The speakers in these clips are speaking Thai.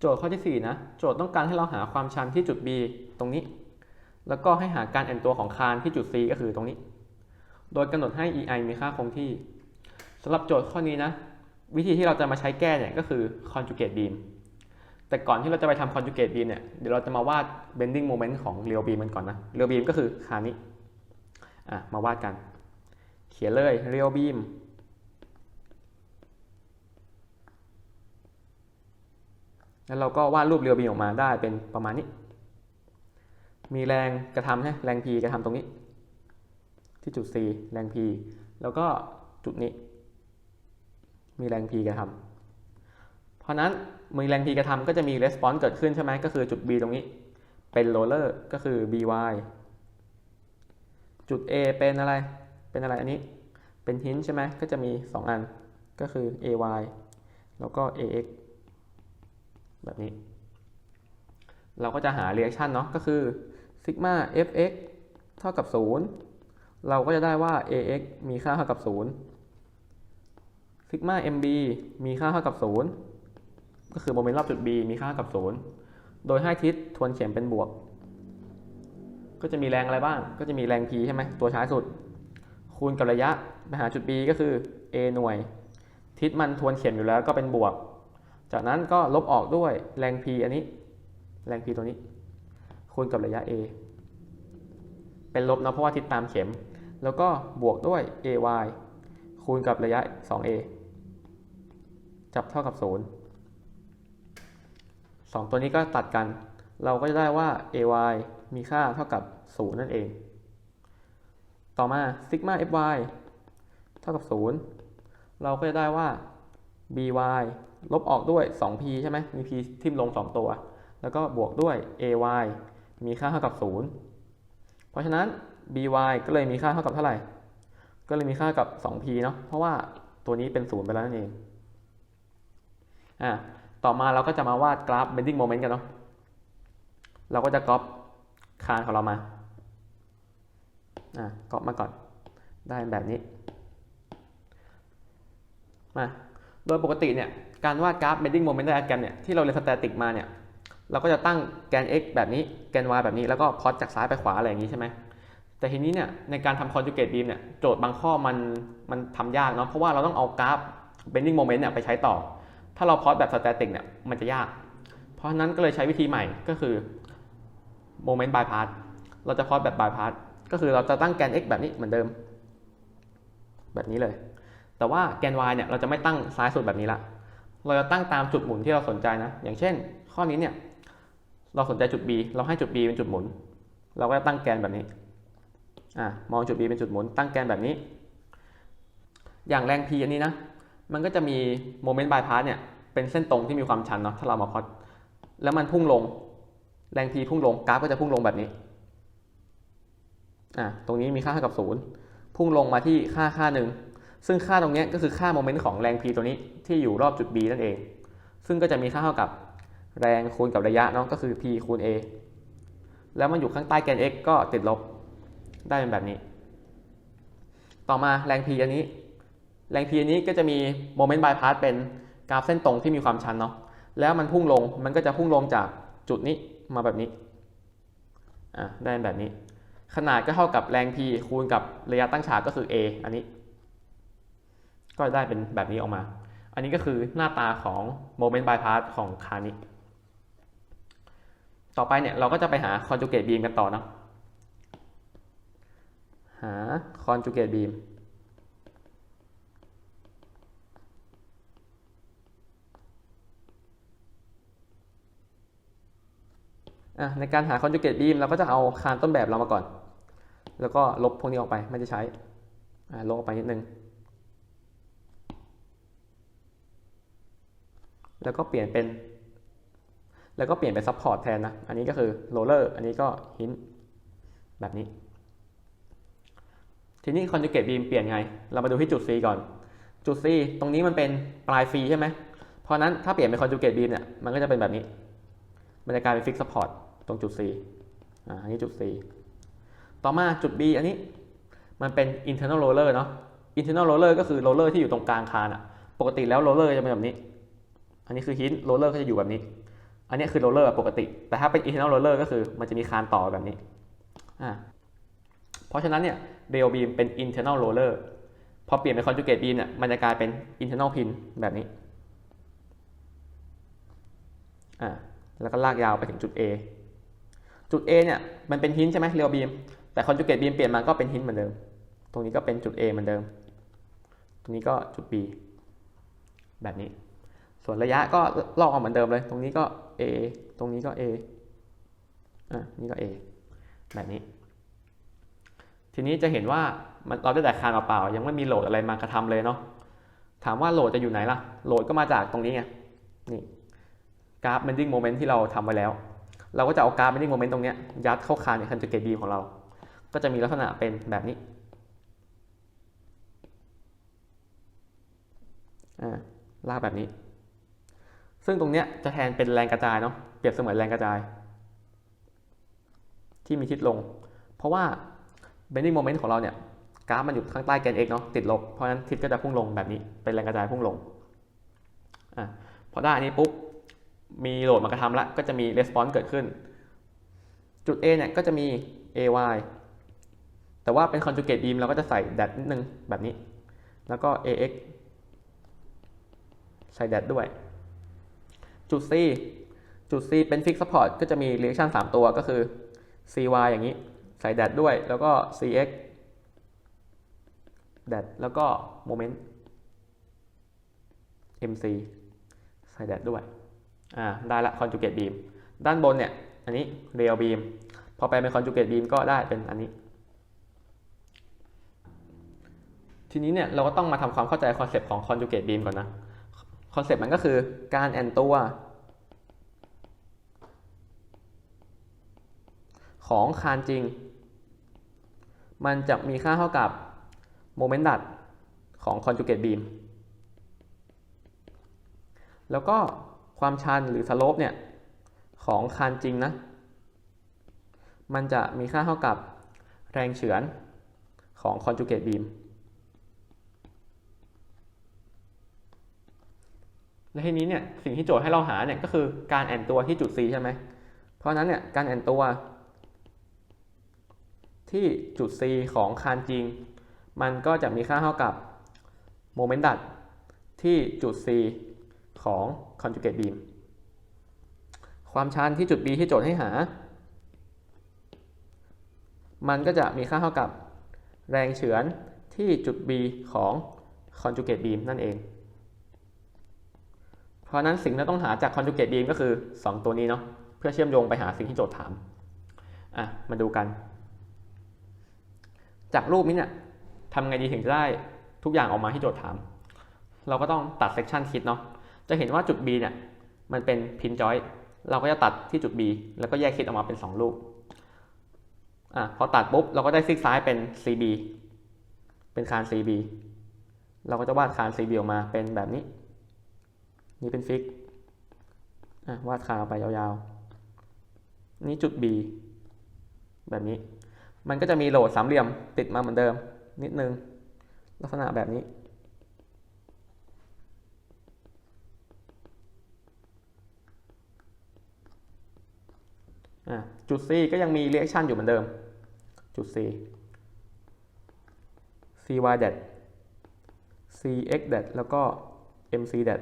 โจทย์ข้อที่4นะโจทย์ต้องการให้เราหาความชันที่จุด B ตรงนี้ แล้วก็ให้หาการแอนตัวของคานที่จุด C ก็คือตรงนี้ โดยกำหนดให้ EI มีค่าคงที่สำหรับโจทย์ข้อนี้นะ วิธีที่เราจะมาใช้แก้เนี่ยก็คือ conjugate beam แต่ก่อนที่เราจะไปทำ conjugate beam เนี่ยเดี๋ยวเราจะมาวาด bending moment ของ real beam มันก่อนนะ real beam ก็คือคานนี้อะมาวาดกัน เขียนเลย real beam แล้วเราก็วาดรูปเรียวบีออกมาได้เป็นประมาณนี้ มีแรงกระทำให้แรง P กระทำตรงนี้ ที่จุด C แรง P แล้วก็จุดนี้ มีแรง P กระทำเพราะนั้นมีแรง P กระทำก็จะมี response เกิดขึ้นใช่ไหมก็คือจุด B ตรงนี้ เป็น roller ก็คือ by จุด A เป็นอะไร เป็นอะไรอันนี้ เป็น hinge ใช่ไหมก็จะมี 2 อัน ก็คือ ay แล้วก็ ax แบบนี้ เราก็จะหา reaction เนาะก็คือ sigma fx เท่ากับ 0 เราก็จะได้ว่า ax มีค่าเท่ากับ 0 sigma mb มีค่าเท่ากับ 0 ก็คือโมเมนต์รอบจุด b มีค่าเท่ากับ 0 โดยให้ทิศทวนเข็มเป็นบวก ก็จะมีแรงอะไรบ้าง ก็จะมีแรง p ใช่ไหมตัวช้าสุด คูณกับระยะไปหาจุด b ก็คือ a หน่วย ทิศมันทวนเข็มอยู่แล้วก็เป็นบวก จากนั้นก็ลบออกด้วยแรง p อันนี้ แรง p ตัวนี้ คูณกับระยะ a เป็นลบนะเพราะว่าทิศตามเข็ม แล้วก็บวกด้วย ay คูณกับระยะ 2a จับเท่ากับ 0 2 ตัวนี้ก็ตัดกัน เราก็จะได้ว่า ay มีค่าเท่ากับ 0 นั่นเอง ต่อมา sigma fy เท่ากับ 0 เราก็จะได้ว่า by ลบออกด้วย 2p ใช่ไหมมี p ทิ่มลง 2 ตัว แล้วก็บวกด้วย ay มีค่าเท่ากับ 0 เพราะฉะนั้น by ก็เลยมีค่าเท่ากับเท่าไหร่ ก็เลยมีค่ากับ 2p เนาะ เพราะว่าตัวนี้เป็น 0 ไปแล้วนั่นเอง อ่าต่อมาเราก็จะมาวาดกราฟ bending moment กันเนาะ เราก็จะก๊อปคานของเรามา อ่าก๊อปมาก่อน ได้แบบนี้ มา โดยปกติเนี่ย การวาดกราฟ bending moment diagram เนี่ยที่เราเรียนสแตติกมาเนี่ยเราก็จะตั้งแกน x แบบนี้แกน y แบบนี้แล้วก็พอตจากซ้ายไปขวาอะไรอย่างนี้ใช่ไหมแต่ทีนี้เนี่ยในการทำ conjugate beam เนี่ยโจทย์บางข้อมันมันทำยากเนาะเพราะว่าเราต้องเอากราฟ bending moment เนี่ยไปใช้ต่อ ถ้าเราพอตแบบ static เนี่ยมันจะยาก เพราะฉะนั้นก็เลยใช้วิธีใหม่ก็คือ moment by part เราจะพอตแบบ by part ก็คือเราจะตั้งแกน x แบบนี้เหมือนเดิม แบบนี้เลย แต่ว่าแกน y เนี่ยเราจะไม่ตั้งซ้ายสุดแบบนี้ละ เราจะตั้งตามจุดหมุนที่เราสนใจนะ อย่างเช่น ข้อนี้เนี่ย เราสนใจจุด B เราให้จุด B เป็นจุดหมุน เราก็จะตั้งแกนแบบนี้อ่ามองจุด B เป็นจุดหมุน ตั้งแกนแบบนี้ อย่างแรง P อันนี้นะ มันก็จะมีโมเมนต์บายพาสเนี่ย เป็นเส้นตรงที่มีความชันเนาะ ถ้าเรามาพอดแล้วมันพุ่งลง แรง P พุ่งลง กราฟก็จะพุ่งลงแบบนี้อ่าตรงนี้มีค่าเท่ากับศูนย์พุ่งลงมาที่ค่าค่าหนึ่ง ซึ่งค่าตรงนี้ก็คือค่าโมเมนต์ของแรง P ตัวนี้ที่อยู่รอบจุด B นั่นเอง ซึ่งก็จะมีค่าเท่ากับแรงคูณกับระยะเนาะก็คือ p คูณ a แล้วมันอยู่ข้างใต้แกน x ก็ติดลบได้เป็นแบบนี้ ต่อมาแรง p อันนี้ แรง p อันนี้ก็จะมีโมเมนต์บายพาสเป็นกราฟเส้นตรงที่มีความชันเนาะแล้วมันพุ่งลงมันก็จะพุ่งลงจากจุดนี้มาแบบนี้อะได้เป็นแบบนี้ ขนาดก็เท่ากับแรง p คูณกับระยะตั้งฉากก็คือ a อันนี้ ก็ได้เป็นแบบนี้ออกมา อันนี้ก็คือหน้าตาของ moment bypass ของคานี้ต่อไปเนี่ยเราก็จะไปหา conjugate beam กันต่อเนาะหา conjugate beam อะในการหา conjugate beam เราก็จะเอาคานต้นแบบเรามาก่อน แล้วก็ลบพวกนี้ออกไปไม่ได้ใช้ลงออกไปนิดนึง แล้วก็เปลี่ยนเป็น แล้วก็เปลี่ยนเป็นซัพพอร์ตแทนนะ อันนี้ก็คือโรลเลอร์อันนี้ก็หินแบบนี้ ทีนี้คอนจูเกตบีมเปลี่ยนไง เรามาดูที่จุด C ก่อน จุด C ตรงนี้มันเป็นปลายฟรีใช่ไหม เพราะนั้นถ้าเปลี่ยนเป็นคอนจูเกตบีมเนี่ย มันก็จะเป็นแบบนี้ มันจะกลายเป็นฟิกซัพพอร์ตตรงจุด C อ่า อันนี้จุด C ต่อมาจุด B อันนี้มันเป็น internal roller เนาะ internal roller ก็คือโรลเลอร์ที่อยู่ตรงกลางคานอะปกติแล้วโรลเลอร์จะเป็นแบบนี้ อันนี้คือฮินโรลเลอร์ก็จะอยู่แบบนี้ อันนี้คือโรลเลอร์ปกติ แต่ถ้าเป็น internal roller ก็คือมันจะมีคานต่อแบบนี้อ่าเพราะฉะนั้นเนี่ย rail beam เป็น internal roller พอเปลี่ยนเป็น conjugate beam เนี่ยมันจะกลายเป็น internal pin แบบนี้อ่าแล้วก็ลากยาวไปถึงจุด A จุด A เนี่ยมันเป็นหินใช่ไหม rail beam แต่ conjugate beam เปลี่ยนมาก็เป็นหินเหมือนเดิม ตรงนี้ก็เป็นจุด A เหมือนเดิม ตรงนี้ก็จุด B แบบนี้ ส่วนระยะก็ลอกออกเหมือนเดิมเลย ตรงนี้ก็ A ตรงนี้ก็ A อะนี่ก็ A แบบนี้ ทีนี้จะเห็นว่ามันเราได้แต่คานเปล่าๆยังไม่มีโหลดอะไรมากระทำเลยเนาะถามว่าโหลดจะอยู่ไหนล่ะ โหลดก็มาจากตรงนี้ไงนี่กราฟ bending moment ที่เราทำไว้แล้ว เราก็จะเอากราฟ bending moment ตรงนี้ยัดเข้าคานใน conjugate beam ของเรา ก็จะมีลักษณะเป็นแบบนี้อ่าลากแบบนี้ ซึ่งตรงเนี้ยจะแทนเป็นแรงกระจายเนาะเปรียบเสมือนแรงกระจาย ที่มีทิศลง เพราะว่า bending moment ของเราเนี่ยกราฟมันอยู่ข้างใต้แกน x เนาะติดลบเพราะฉะนั้นทิศก็จะพุ่งลงแบบนี้เป็นแรงกระจายพุ่งลงอะพอได้อันนี้ปุ๊บมีโหลดมากระทำละก็จะมี response เกิดขึ้น จุด A เนี่ยก็จะมี AY แต่ว่าเป็น conjugate beam เราก็จะใส่ dat นิดนึงแบบนี้ แล้วก็ AX ใส่ dat ด้วย จุด C จุด C เป็น fix support ก็จะมี reaction 3ตัวก็คือ CY อย่างนี้ ใส่ dat ด้วยแล้วก็ CX dat แล้วก็ moment MC ใส่ dat ด้วย อ่า ได้ละ conjugate beam ด้านบนเนี่ย อันนี้ real beam พอไปเป็น conjugate beam ก็ได้เป็นอันนี้ ทีนี้เนี่ย เราก็ต้องมาทำความเข้าใจคอนเซปต์ของ conjugate beam ก่อนนะ คอนเซปต์มันก็คือการแอนตัวของคานจริง มันจะมีค่าเท่ากับโมเมนต์ดัดของ conjugate beam แล้วก็ความชันหรือ slope เนี่ย ของคานจริงนะ มันจะมีค่าเท่ากับแรงเฉือนของ conjugate beam และทีนี้เนี่ยสิ่งที่โจทย์ให้เราหาเนี่ยก็คือการแอนตัวที่จุด C ใช่ไหม เพราะนั้นเนี่ยการแอนตัว ที่จุด C ของคานจริง มันก็จะมีค่าเท่ากับโมเมนต์ดัดที่จุด C ของ conjugate beam ความชันที่จุด B ที่โจทย์ให้หา มันก็จะมีค่าเท่ากับแรงเฉือนที่จุด B ของ conjugate beam นั่นเอง เพราะนั้นสิ่งที่เราต้องหาจาก conjugate beam ก็คือ 2 ตัวนี้เนาะเพื่อเชื่อมโยงไปหาสิ่งที่โจทย์ถามอะมาดูกัน จากรูปนี้เนี่ยทำไงดีถึงจะได้ทุกอย่างออกมาที่โจทย์ถาม เราก็ต้องตัด section คิดเนาะจะเห็นว่าจุด B เนี่ยมันเป็น pin joint เราก็จะตัดที่จุด B แล้วก็แยกคิดออกมาเป็น2รูปอะพอตัดปุ๊บเราก็ได้ซีกซ้ายเป็น CB เป็นคาน CB เราก็จะวาดคาน CB ออกมาเป็นแบบนี้ นี่เป็นฟิกวาดคานออกไปยาวๆ นี่จุด B แบบนี้ มันก็จะมีโหลดสามเหลี่ยมติดมาเหมือนเดิม นิดนึง ลักษณะแบบนี้ จุด C ก็ยังมี reaction อยู่เหมือนเดิม จุด C cy dat cx dat แล้วก็ mc dat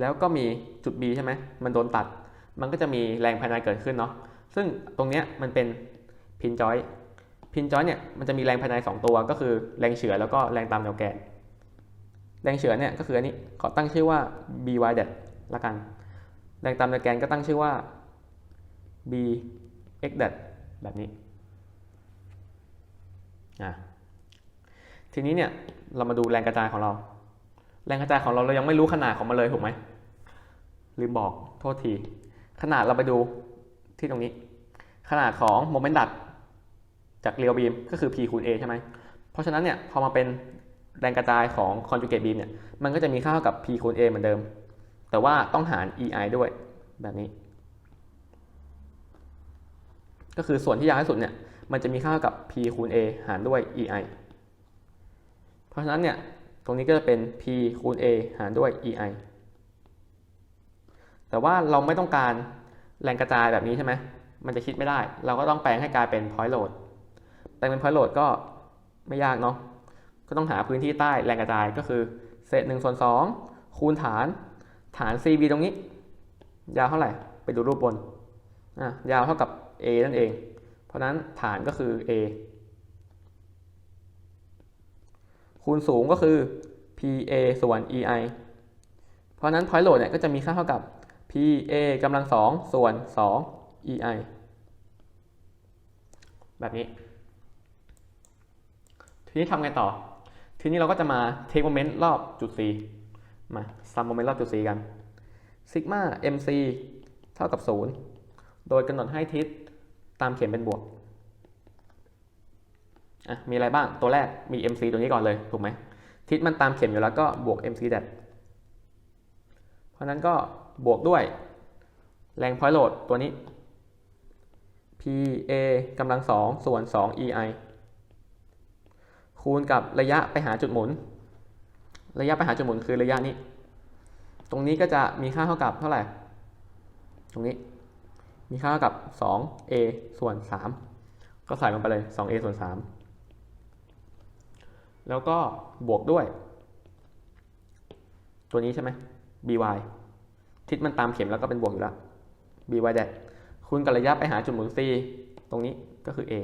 แล้วก็มีจุด B ใช่ไหมมันโดนตัด มันก็จะมีแรงภายในเกิดขึ้นเนาะ ซึ่งตรงเนี้ยมันเป็นพินจอยพินจอยเนี่ยมันจะมีแรงภายใน 2 ตัวก็คือแรงเฉือแล้วก็แรงตามแนวแกน แรงเฉือเนี่ยก็คืออันนี้ขอตั้งชื่อว่า by dat ละกัน แรงตามแนวแกนก็ตั้งชื่อว่า bx dat แบบนี้อะทีนี้เนี่ยเรามาดูแรงกระจายของเรา แรงกระจายของเราเรายังไม่รู้ขนาดของมันเลยถูกไหมลืมบอกโทษที ขนาดเราไปดูที่ตรงนี้ ขนาดของโมเมนต์ดัดจากเรียวบีมก็คือ P คูณ A ใช่ไหมเพราะฉะนั้นเนี่ยพอมาเป็นแรงกระจายของ conjugate beam เนี่ยมันก็จะมีค่าเท่ากับ P คูณ A เหมือนเดิม แต่ว่าต้องหาร EI ด้วยแบบนี้ ก็คือส่วนที่ยาวที่สุดเนี่ยมันจะมีค่าเท่ากับ P คูณ A หารด้วย EI เพราะฉะนั้นเนี่ย ตรงนี้ก็จะเป็น p คูณ a หารด้วย ei แต่ว่าเราไม่ต้องการแรงกระจายแบบนี้ใช่ไหม มันจะคิดไม่ได้ เราก็ต้องแปลงให้กลายเป็น point load แปลงเป็น point load ก็ไม่ยากเนาะ ก็ต้องหาพื้นที่ใต้แรงกระจายก็คือเศษ1ส่วน2คูณฐาน ฐาน cb ตรงนี้ ยาวเท่าไหร่ ไปดูรูปบนอะยาวเท่ากับ a นั่นเอง เพราะฉะนั้นฐานก็คือ a คูณสูงก็คือ PA ส่วน EI เพราะนั้น point load เนี่ยก็จะมีค่าเท่ากับ PA กำลังสองส่วน2 EI แบบนี้ ทีนี้ทำไงต่อ ทีนี้เราก็จะมา take moment รอบจุด C มา sum moment รอบจุด C กัน sigma mc เท่ากับ 0 โดยกำหนดให้ทิศตามเข็มเป็นบวก อะมีอะไรบ้างตัวแรกมี mc ตัวนี้ก่อนเลยถูกไหมทิศมันตามเข็มอยู่แล้วก็บวก mc dat เพราะนั้นก็บวกด้วย แรง point load ตัวนี้ pa กำลังสองส่วน2 ei คูณกับระยะไปหาจุดหมุน ระยะไปหาจุดหมุนคือระยะนี้ ตรงนี้ก็จะมีค่าเท่ากับเท่าไหร่ ตรงนี้ มีค่าเท่ากับ 2a ส่วน 3 ก็ใส่ลงไปเลย 2a ส่วน 3 แล้วก็บวกด้วย ตัวนี้ใช่ไหม by ทิศมันตามเข็มแล้วก็เป็นบวกอยู่แล้ว by แดดคูณกับระยะไปหาจุดหมุน c ตรงนี้ก็คือ a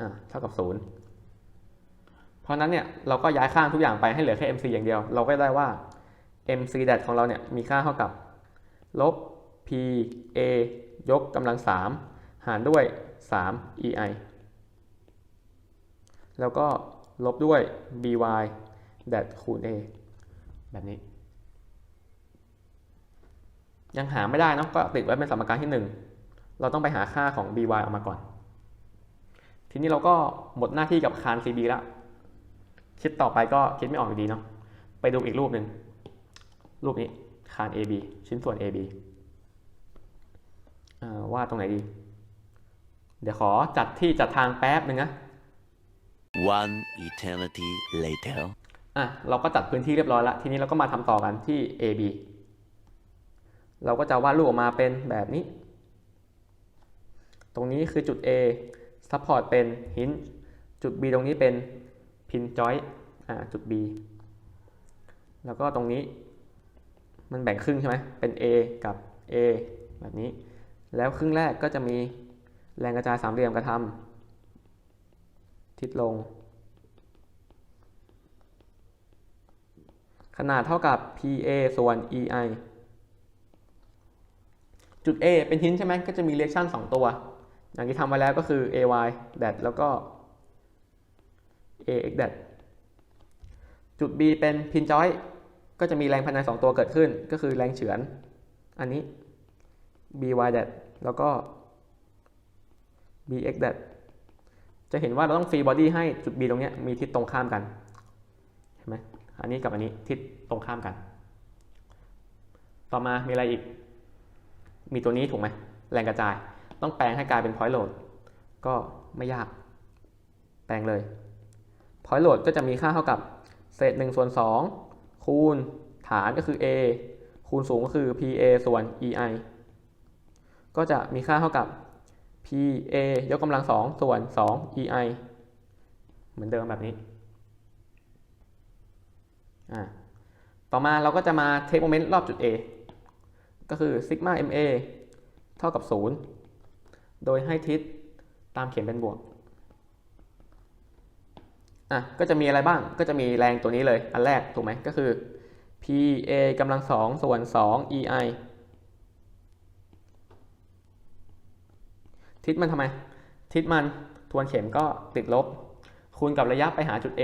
อ่าเท่ากับ 0 เพราะนั้นเนี่ยเราก็ย้ายข้างทุกอย่างไปให้เหลือแค่ mc อย่างเดียว เราก็ได้ว่า mc แดดของเราเนี่ยมีค่าเท่ากับ ลบ p a ยกกำลัง 3 หารด้วย 3 ei แล้วก็ลบด้วย by แดดคูณ a แบบนี้ ยังหาไม่ได้นะก็ติดไว้เป็นสมการที่ 1 เราต้องไปหาค่าของ by ออกมาก่อน ทีนี้เราก็หมดหน้าที่กับคาน cb แล้ว คิดต่อไปก็คิดไม่ออกอยู่ดีเนาะไปดูอีกรูปหนึ่งรูปนี้คาน ab ชิ้นส่วน ab อ่าวาดตรงไหนดี เดี๋ยวขอจัดที่จัดทางแป๊บหนึ่งนะ One eternity later. อะเราก็จัดพื้นที่เรียบร้อยแล้ว ทีนี้เราก็มาทำต่อกันที่ AB เราก็จะวาดรูปออกมาเป็นแบบนี้ ตรงนี้คือจุด A support เป็น hinge จุด B ตรงนี้เป็น pin joint อ่าจุด B แล้วก็ตรงนี้มันแบ่งครึ่งใช่ไหมเป็น A กับ A แบบนี้ แล้วครึ่งแรกก็จะมีแรงกระจายสามเหลี่ยมกระทำ ทิศลง ขนาดเท่ากับ PA ส่วน EI จุด A เป็นหินใช่ไหมก็จะมีเรียชั่น2 ตัว อย่างที่ทำไว้แล้วก็คือ AY dat แล้วก็ AX dat จุด B เป็นพินจอยก็จะมีแรงภายใน 2 ตัวเกิดขึ้น ก็คือแรงเฉือน อันนี้ BY dat แล้วก็ BX dat จะเห็นว่าเราต้องฟรีบอดี้ให้จุด B ตรงนี้มีทิศตรงข้ามกันเห็นไหมอันนี้กับอันนี้ทิศตรงข้ามกัน ต่อมามีอะไรอีก มีตัวนี้ถูกไหมแรงกระจาย ต้องแปลงให้กลายเป็น point load ก็ไม่ยาก แปลงเลย point load ก็จะมีค่าเท่ากับเศษ1ส่วน2คูณฐานก็คือ a คูณสูงก็คือ pa ส่วน ei ก็จะมีค่าเท่ากับ pa ยกกำลัง 2 ส่วน 2 ei เหมือนเดิมแบบนี้ ต่อมาเราก็จะมาเทคโมเมนต์รอบจุด A ก็คือ sigma ma เท่ากับ 0 โดยให้ทิศตามเข็มเป็นบวก อะ ก็จะมีอะไรบ้าง ก็จะมีแรงตัวนี้เลย อันแรก ถูกไหม ก็คือ pa กำลังสองส่วน 2 ei ทิศมันทำไม ทิศมันทวนเข็มก็ติดลบ คูณกับระยะไปหาจุด A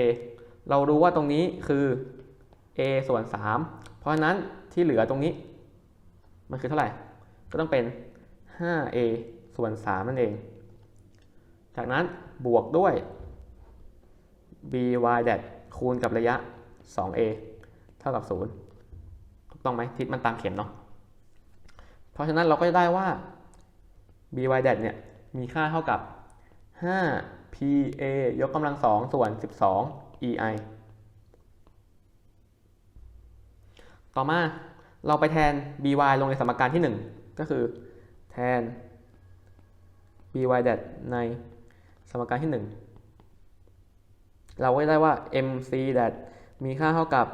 เรารู้ว่าตรงนี้คือ a ส่วน 3 เพราะฉะนั้นที่เหลือตรงนี้ มันคือเท่าไหร่ ก็ต้องเป็น 5a ส่วน 3 นั่นเอง จากนั้นบวกด้วย by dat คูณกับระยะ 2a เท่ากับ 0 ถูกต้องไหมทิศมันตามเข็มเนาะ เพราะฉะนั้นเราก็จะได้ว่า by dat เนี่ย มีค่าเท่ากับ 5 pa ยกกำลัง2ส่วน 12 ei ต่อมาเราไปแทน by ลงในสมการที่ 1 ก็คือแทน by dat ในสมการที่ 1 เราก็ได้ว่า mc dat มีค่าเท่ากับ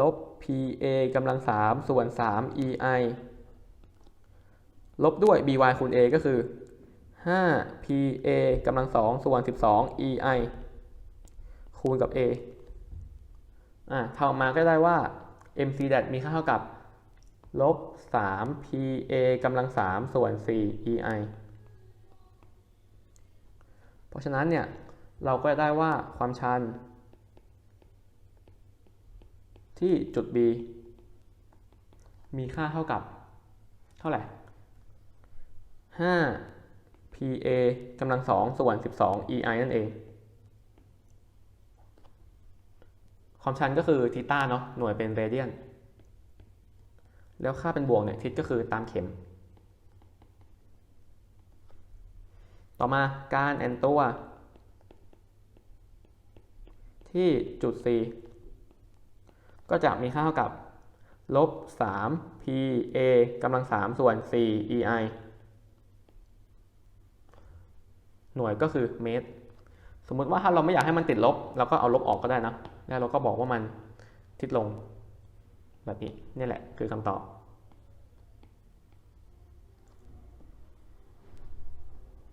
ลบ pa กำลัง3ส่วน 3 ei ลบด้วย by คูณ a ก็คือ 5 pa กำลัง2ส่วน 12 ei คูณกับ a อ่าทำออกมาก็ได้ว่า mc dat มีค่าเท่ากับลบ3 pa กำลัง3ส่วน4 ei เพราะฉะนั้นเนี่ย เราก็จะได้ว่าความชัน ที่จุด B มีค่าเท่ากับ เท่าไหร่5 PA กำลัง2ส่วน 12 EI นั่นเอง ความชันก็คือทีต้าเนาะหน่วยเป็นเรเดียน แล้วค่าเป็นบวกเนี่ยทิศก็คือตามเข็ม ต่อมาการแอนตัว ที่จุด C ก็จะมีค่าเท่ากับลบ 3 PA กำลัง 3 ส่วน 4 EI หน่วยก็คือเมตร สมมติว่าถ้าเราไม่อยากให้มันติดลบเราก็เอาลบออกก็ได้นะแล้วเราก็บอกว่ามันทิศลง แบบนี้นี่แหละคือคำตอบ